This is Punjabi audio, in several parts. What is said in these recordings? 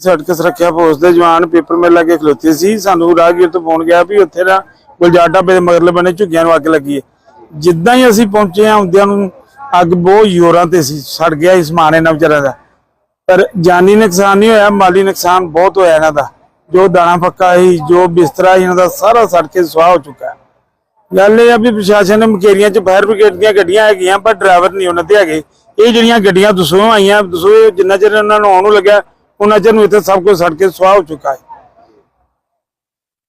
ਸੜਕ ਸੁਰੱਖਿਆ ਫੋਰਸ ਦੇ ਜਵਾਨ ਪੇਪਰ ਮਿਲ ਕੇ ਖਲੋਤੇ ਸੀ। ਸਾਨੂੰ ਰਾਹਗੀਰ ਤੋਂ ਫੋਨ ਗਿਆ ਵੀ ਉੱਥੇ ਨਾ ਗੁਲਜ਼ਾਰ ਢਾਬੇ ਦੇ ਮਗਰਲੇ ਬੰਨੇ ਝੁੱਗੀਆਂ ਨੂੰ ਅੱਗ ਲੱਗੀ ਹੈ। ਜਿੱਦਾਂ ਹੀ ਅਸੀਂ ਪਹੁੰਚੇ ਆ ਹੁੰਦਿਆਂ ਨੂੰ ਅੱਗ ਬਹੁਤ ਜ਼ੋਰਾਂ ਤੇ ਸੀ, ਸੜ ਗਿਆ ਇਸ ਸਮਾਨ ਇਹਨਾਂ ਵਿਚਾਰਿਆਂ ਦਾ। ਪਰ ਜਾਨੀ ਨੁਕਸਾਨ ਨਹੀਂ ਹੋਇਆ, ਮਾਲੀ ਨੁਕਸਾਨ ਬਹੁਤ ਹੋਇਆ ਇਹਨਾਂ ਦਾ। ਜੋ ਦਾਣਾ ਫੱਕਾ ਸੀ, ਜੋ ਬਿਸਤਰਾ ਸੀ, ਇਹਨਾਂ ਦਾ ਸਾਰਾ ਸੜ ਕੇ ਸੁਆਹ ਹੋ ਚੁੱਕਾ ਗੱਲ ਇਹ ਆ ਵੀ ਪ੍ਰਸ਼ਾਸਨ ਨੇ ਮਕੇਰੀਆਂ 'ਚ ਫਾਇਰ ਬ੍ਰਿਗੇਡ ਦੀਆਂ ਗੱਡੀਆਂ ਹੈਗੀਆਂ, ਪਰ ਡਰਾਈਵਰ ਨਹੀਂ ਉਹਨਾਂ ਦੇ ਹੈਗੇ। ਇਹ ਜਿਹੜੀਆਂ ਗੱਡੀਆਂ ਦਸੋਂ ਆਈਆਂ ਦਸੋਂ ਜਿੰਨਾ ਚਿਰ ਉਹਨਾਂ ਨੂੰ ਆਉਣ ਨੂੰ ਲੱਗਿਆ ਉਹਨਾਂ ਚਿਰ ਨੂੰ ਇੱਥੇ ਸਭ ਕੁਝ ਸੜ ਕੇ ਸੁਆਹ ਹੋ ਚੁੱਕਾ ਹੈ।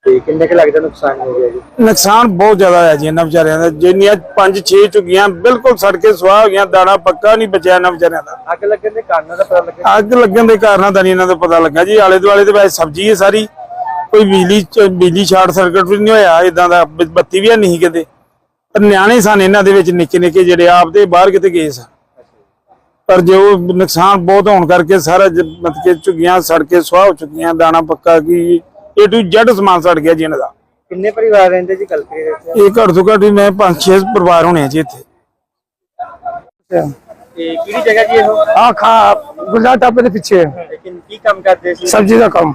ਤੇ ਕਿੰਨੇ ਕੁ ਲੱਗਦਾ ਨੁਕਸਾਨ ਹੋ ਗਿਆ ਜੀ? ਨੁਕਸਾਨ ਬਹੁਤ ਜ਼ਿਆਦਾ ਹੋਇਆ ਜੀ ਇਹਨਾਂ ਵਿਚਾਰਿਆਂ ਦਾ। ਜਿੰਨੀਆਂ ਪੰਜ ਛੇ ਝੁੱਗੀਆਂ ਬਿਲਕੁਲ ਸੜ ਕੇ ਸੁਆਹ ਹੋ ਗਈਆਂ ਦਾਣਾ ਪੱਕਾ ਨਹੀਂ ਬਚਿਆ ਇਹਨਾਂ ਵਿਚਾਰਿਆਂ ਦਾ। ਅੱਗ ਲੱਗਣ ਦੇ ਕਾਰਨਾਂ ਦਾ ਪਤਾ ਲੱਗਿਆ? ਅੱਗ ਲੱਗਣ ਦੇ ਕਾਰਨਾਂ ਦਾ ਨਹੀਂ ਇਹਨਾਂ ਦਾ ਪਤਾ ਲੱਗਾ ਜੀ। ਆਲੇ ਦੁਆਲੇ ਦੇ ਵਿੱਚ ਸਬਜ਼ੀ ਹੈ ਸਾਰੀ। ਕੋਈ ਬਿਜਲੀ ਬਿਜਲੀ ਸ਼ਾਰਟ ਸਰਕਟ ਵੀ ਨਹੀਂ ਹੋਇਆ ਇਦਾਂ ਦਾ ਬੱਤੀ ਵੀ ਨਹੀਂ ਕਿਤੇ। ਪਰ ਨਿਆਣੇ ਸਨ ਇਹਨਾਂ ਦੇ ਵਿੱਚ ਨਿੱਕੇ ਨਿੱਕੇ ਜਿਹੜੇ ਆਪ ਦੇ ਬਾਹਰ ਕਿਤੇ ਗਏ ਸਨ। ਪਰ ਜੋ ਨੁਕਸਾਨ ਬਹੁਤ ਹੋਣ ਕਰਕੇ ਸਾਰਾ ਮਤਲਬ ਕਿ ਝੁੱਗੀਆਂ ਸੜ ਕੇ ਹੋ ਚੁੱਕੀਆਂ ਦਾਣਾ ਪੱਕਾ ਕੀ ਏ ਟੂ ਜ਼ੈਡ ਸਮਾਨ ਸੜ ਗਿਆ ਜੀ ਦਾ। ਕਿੰਨੇ ਪਰਿਵਾਰ ਰਹਿੰਦੇ ਜੀ ਕਲਪੇ ਇਹ ਘੱਟ ਤੋਂ ਘੱਟ ਮੈਂ 5-6 ਪਰਿਵਾਰ ਹੋਣੇ ਆ ਜੀ ਇੱਥੇ। ਤੇ ਕਿਹੜੀ ਜਗ੍ਹਾ ਜੀ ਇਹ? ਦੇ ਪਿੱਛੇ। ਕੰਮ ਸਬਜ਼ੀ ਦਾ ਕੰਮ।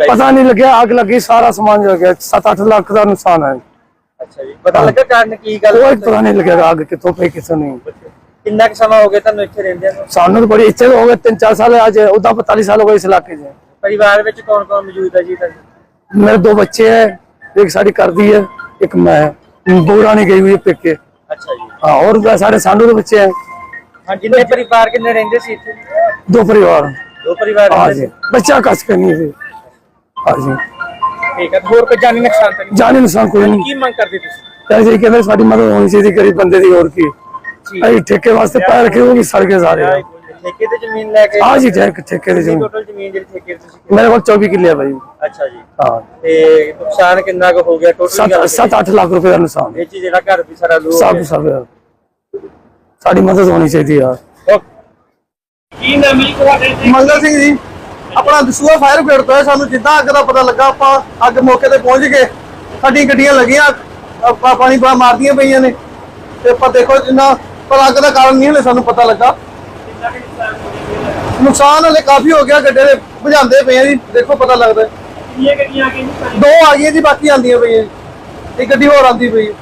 ਪਤਾ ਨਹੀਂ ਲੱਗਿਆ ਅੱਗ ਲੱਗੀ ਸਾਰਾ ਸਮਾਨ ਜਲ ਗਿਆ। 7-8 ਲੱਖ ਦਾ ਨੁਕਸਾਨ ਹੈ। ਅੱਛਾ ਜੀ ਪਤਾ ਲੱਗਾ ਕਾਰਨ ਕੀ ਗੱਲ? ਕੋਈ ਪਤਾ ਨਹੀਂ ਲੱਗਿਆ ਅੱਗ ਕਿੱਥੋਂ ਪਈ ਕਿਸੇ ਨੂੰ ਕਿੰਨਾ ਕੁ ਸਮਾਂ ਹੋ ਗਿਆ ਤੁਹਾਨੂੰ ਇੱਥੇ ਰਹਿੰਦਿਆਂ ਨੂੰ? ਸਾਨੂੰ ਤਾਂ ਬੜੀ ਇੱਥੇ ਹੋ ਗਏ 3-4 ਸਾਲ ਅੱਜ ਉਦਾਂ 45 ਸਾਲ ਹੋ ਗਏ ਇਸ ਇਲਾਕੇ 'ਚ। ਪਰਿਵਾਰ ਵਿੱਚ ਕੌਣ ਕੌਣ ਮੌਜੂਦ ਹੈ ਜੀ ਤੁਹਾਡੇ? ਮੇਰੇ ਦੋ ਬੱਚੇ ਹੈ ਇੱਕ ਸਾਡੀ ਕਰਦੀ ਹੈ ਇੱਕ ਮੈਂ ਬੋਰਾਣੀ ਗਈ ਹੋਈ ਹੈ ਪੇਕੇ। ਅੱਛਾ ਜੀ। ਹਾਂ ਹੋਰ ਸਾਰੇ ਸਾਨੂੰ ਦੇ ਬੱਚੇ ਹੈ। ਹਾਂ ਜਿੰਨੇ ਪਰਿਵਾਰ ਕਿੰਨੇ ਰਹਿੰਦੇ ਸੀ ਇੱਥੇ? ਦੋ ਪਰਿਵਾਰ। ਦੋ ਪਰਿਵਾਰ ਹਾਂ ਜੀ ਬੱਚਾ ਕਸ ਕਰਨੀ ਸੀ। ਹਾਂ ਜੀ ਠੀਕ ਹੈ ਹੋਰ ਕੋਈ ਜਾਨੀ ਨੁਕਸਾਨ ਤਾਂ ਨਹੀਂ? ਜਾਨੀ ਨੁਕਸਾਨ ਕੋਈ ਨਹੀਂ। ਕੀ ਮੰਗ ਕਰਦੇ ਤੁਸੀਂ? ਤਾਂ ਜੀ ਕਹਿੰਦੇ ਸਾਡੀ ਮਦਦ ਹੋਣੀ ਚਾਹੀਦੀ ਗਰੀਬ ਬੰਦੇ ਦੀ ਹੋਰ ਕੀ। ਅਸੀਂ ਠੇਕੇ ਵਾਸਤੇ ਪੈਰ ਕੇ ਉਹ ਵੀ ਸੜ ਗਏ ਸਾਰੇ ਠੇਕੇ ਤੇ ਜ਼ਮੀਨ ਲੈ ਕੇ ਆ ਜੀ ਠੇਕੇ ਤੇ ਜ਼ਮੀਨ। ਟੋਟਲ ਜ਼ਮੀਨ ਮੇਰੇ ਕੋਲ 24 ਕਿੱਲੇ ਆ ਬਾਈ। ਅੱਛਾ ਜੀ। ਹਾਂ। ਤੇ ਨੁਕਸਾਨ ਕਿੰਨਾ ਕੁ ਹੋ ਮੰਗਲ ਸਿੰਘ ਜੀ ਆਪਣਾ ਦਸੂਆ ਫਾਇਰ ਬ੍ਰਿਗੇਡ ਤੋਂ ਹੈ ਸਾਨੂੰ ਜਿੱਦਾਂ ਅੱਗ ਦਾ ਪਤਾ ਲੱਗਾ ਆਪਾਂ ਅੱਗ ਮੌਕੇ ਤੇ ਪਹੁੰਚ ਗਏ। ਸਾਡੀ ਗੱਡੀਆਂ ਲੱਗੀਆਂ ਪਾਣੀ ਬਾ ਮਾਰਦੀਆਂ ਪਈਆਂ ਨੇ। ਤੇ ਆਪਾਂ ਦੇਖੋ ਜਿੰਨਾ ਪਰ ਅੱਗ ਦਾ ਕਾਰਨ ਨਹੀਂ ਹਲੇ ਸਾਨੂੰ ਪਤਾ ਲੱਗਾ। ਨੁਕਸਾਨ ਹਲੇ ਕਾਫੀ ਹੋ ਗਿਆ ਗੱਡੇ ਦੇ ਬੁਝਾਉਂਦੇ ਪਏ ਆ ਜੀ ਦੇਖੋ ਪਤਾ ਲੱਗਦਾ। ਕਿੰਨੀਆਂ ਗੱਡੀਆਂ ਆ ਗਈਆਂ ਦੋ ਆ ਗਈਆਂ ਜੀ ਬਾਕੀ ਆਂਦੀਆਂ ਪਈਆਂ ਜੀ। ਇੱਕ ਗੱਡੀ ਹੋਰ ਆਂਦੀ ਪਈ। ਹੈ